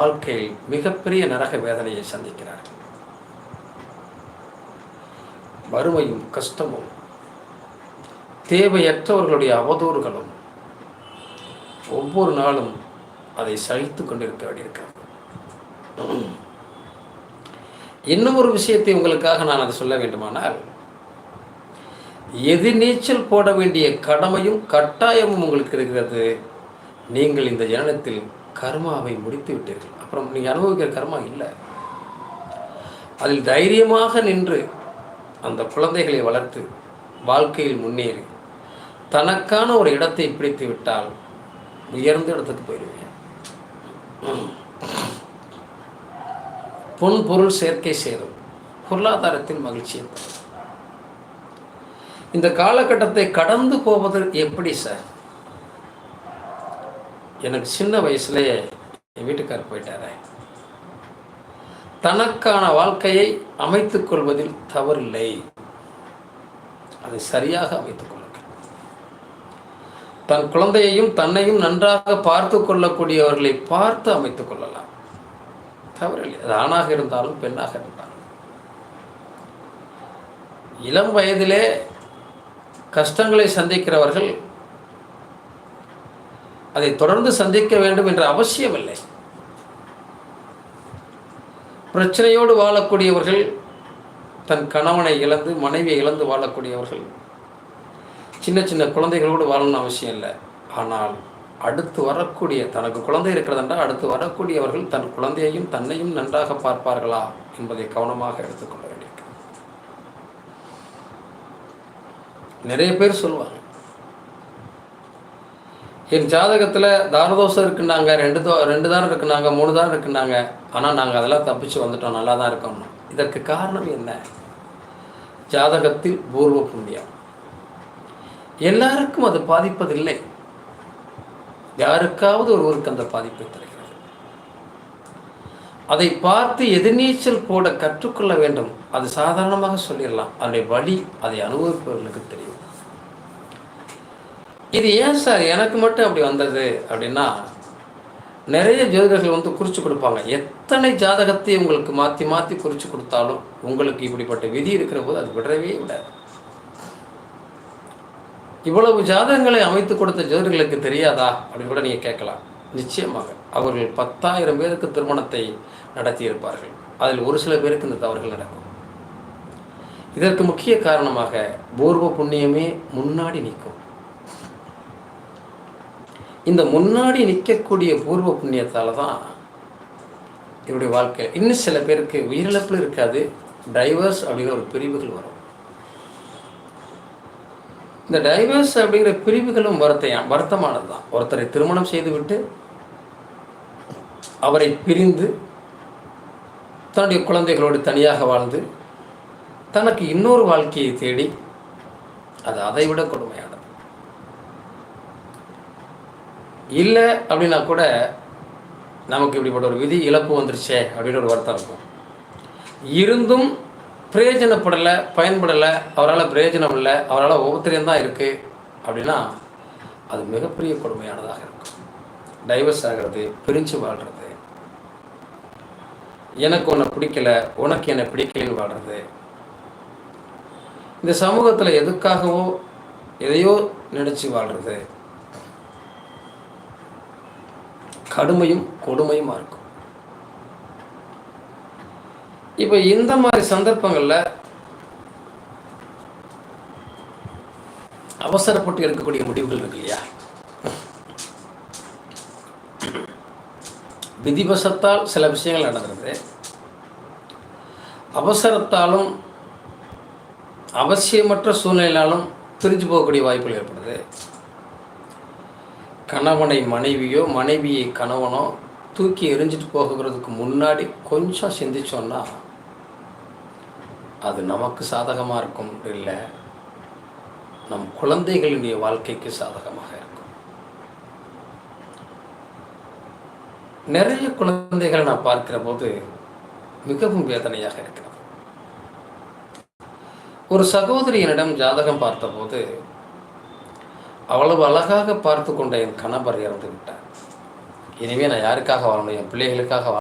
வாழ்க்கையில் மிகப்பெரிய நரக வேதனையை சந்திக்கிறார்கள். வறுமையும் கஷ்டமும் தேவையற்றவர்களுடைய அவதூறுகளும் ஒவ்வொரு நாளும் அதை சகித்து கொண்டிருக்க வேண்டியிருக்கிறது. இன்னும் ஒரு விஷயத்தை உங்களுக்காக நான் அதை சொல்ல வேண்டுமானால் எதிர்நீச்சல் போட வேண்டிய கடமையும் கட்டாயமும் உங்களுக்கு இருக்கிறது. நீங்கள் இந்த ஜனனத்தில் கர்மாவை முடித்து விட்டீர்கள். அப்புறம் நீங்கள் அனுபவிக்கிற கர்மா இல்லை. அதில் தைரியமாக நின்று அந்த குழந்தைகளை வளர்த்து வாழ்க்கையில் முன்னேறி தனக்கான ஒரு இடத்தை பிடித்து விட்டால் உயர்ந்த இடத்துக்கு போயிடுவீங்க பொன் பொருள் சேர்க்கை சேரும் பொருளாதாரத்தின் மகிழ்ச்சியை இந்த காலகட்டத்தை கடந்து போவது எப்படி சார்? எனக்கு சின்ன வயசுலேயே என் வீட்டுக்காரர் போயிட்டாரே. தனக்கான வாழ்க்கையை அமைத்துக் கொள்வதில் தவறில்லை. அதை சரியாக அமைத்துக் கொள்ளுங்கள். தன் குழந்தையையும் தன்னையும் நன்றாக பார்த்து கொள்ளக்கூடியவர்களை பார்த்து அமைத்துக் கொள்ளலாம். தவறில்லை. அது ஆணாக இருந்தாலும் பெண்ணாக இருந்தாலும். இளம் வயதிலே கஷ்டங்களை சந்திக்கிறவர்கள் அதை தொடர்ந்து சந்திக்க வேண்டும் என்ற அவசியமில்லை. பிரச்சனையோடு வாழக்கூடியவர்கள் தன் கணவனை இழந்து மனைவியை இழந்து வாழக்கூடியவர்கள். சின்ன சின்ன குழந்தைகளோடு வாழணும்னு அவசியம் இல்லை. ஆனால் அடுத்து வரக்கூடிய தனக்கு குழந்தை இருக்கிறதென்றால் அடுத்து வரக்கூடியவர்கள் தன் குழந்தையையும் தன்னையும் நன்றாக பார்ப்பார்களா என்பதை கவனமாக எடுத்துக்கொள்ள வேண்டியிருக்கிறது. நிறைய பேர் சொல்வாங்க என் ஜாதகத்தில் தாரதோஷம் இருக்குன்னாங்க ரெண்டு தோ ரெண்டு தாரம் இருக்குனாங்க மூணு தாரம் இருக்குனாங்க ஆனால் நாங்கள் அதெல்லாம் தப்பிச்சு வந்துட்டோம். நல்லா தான் இருக்கோம்னா இதற்கு காரணம் என்ன? ஜாதகத்தில் பூர்வ புண்ணியம். எல்லாருக்கும் அது பாதிப்பதில்லை. யாருக்காவது ஒருவருக்கு அந்த பாதிப்பை தருகிறது. அதை பார்த்து எதிர்நீச்சல் போட கற்றுக்கொள்ள வேண்டும். அது சாதாரணமாக சொல்லிடலாம். அதனுடைய வழி அதை அனுபவிப்பவர்களுக்கு தெரியும். இது ஏன் சார் எனக்கு மட்டும் அப்படி வந்தது அப்படின்னா நிறைய ஜோதிடர்கள் வந்து குறித்து கொடுப்பாங்க. எத்தனை ஜாதகத்தை உங்களுக்கு மாற்றி மாற்றி குறித்து கொடுத்தாலும் உங்களுக்கு இப்படிப்பட்ட விதி இருக்கிற போது அது விடவே விடாது. இவ்வளவு ஜாதகங்களை அமைத்து கொடுத்த ஜோதிடர்களுக்கு தெரியாதா? அப்படின்னு கூட நீங்கள் கேட்கலாம். நிச்சயமாக அவர்கள் பத்தாயிரம் பேருக்கு திருமணத்தை நடத்தியிருப்பார்கள். அதில் ஒரு சில பேருக்கு இந்த தவறுகள் நடக்கும். இதற்கு முக்கிய காரணமாக பூர்வ புண்ணியமே முன்னாடி நிற்கும். இந்த முன்னாடி நிற்கக்கூடிய பூர்வ புண்ணியத்தால் தான் இவருடைய வாழ்க்கை இன்னும் சில பேருக்கு உயிரிழப்பில் இருக்காது. டைவர்ஸ் அப்படிங்கிற ஒரு பிரிவுகள் வரும். இந்த டைவர்ஸ் அப்படிங்கிற பிரிவுகளும் வருத்தையா வருத்தமானது தான். ஒருத்தரை திருமணம் செய்துவிட்டு அவரை பிரிந்து தன்னுடைய குழந்தைகளோடு தனியாக வாழ்ந்து தனக்கு இன்னொரு வாழ்க்கையை தேடி அது அதை விட கொடுமையான இல்லை அப்படின்னா கூட நமக்கு இப்படிப்பட்ட ஒரு விதி இழப்பு வந்துருச்சே அப்படின்னு ஒரு வருத்தம் இருக்கும். இருந்தும் பிரயோஜனப்படலை பயன்படலை அவரால் பிரயோஜனம் இல்லை அவரால் ஒவ்வொருத்தரையும் தான் இருக்குது அப்படின்னா அது மிகப்பெரிய கொடுமையானதாக இருக்கும். டைவர்ஸ் ஆகிறது பிரிஞ்சு வாழ்கிறது எனக்கு உன்னை பிடிக்கல உனக்கு என்னை பிடிக்கலன்னு வாழ்கிறது இந்த சமூகத்தில் எதுக்காகவோ எதையோ நினச்சி வாழ்கிறது கடுமையும் கொடுமையுமா இருக்கும்? இப்போ இந்த மாதிரி சந்தர்ப்பங்களில் அவசரப்பட்டு எடுக்கக்கூடிய முடிவுகள் இருக்கு இல்லையா? விதிவசத்தால் சில விஷயங்கள் நடந்தது அவசரத்தாலும் அவசியமற்ற சூழ்நிலையாலும் பிரிஞ்சு போகக்கூடிய வாய்ப்புகள் ஏற்படுது. கணவனை மனைவியோ மனைவியை கணவனோ தூக்கி எரிஞ்சிட்டு போகிறதுக்கு முன்னாடி கொஞ்சம் சிந்திச்சோன்னா அது நமக்கு சாதகமாக இருக்கும் இல்லை நம் குழந்தைகளுடைய வாழ்க்கைக்கு சாதகமாக இருக்கும். நிறைய குழந்தைகளை நான் பார்க்கிற போது மிகவும் வேதனையாக இருக்கிறது. ஒரு சகோதரியனிடம் ஜாதகம் பார்த்தபோது அவ்வளவு அழகாக பார்த்து கொண்ட என் கணவர் இறந்து விட்டார் இனிமேல் நான் யாருக்காக வாழணும் என் பிள்ளைகளுக்காக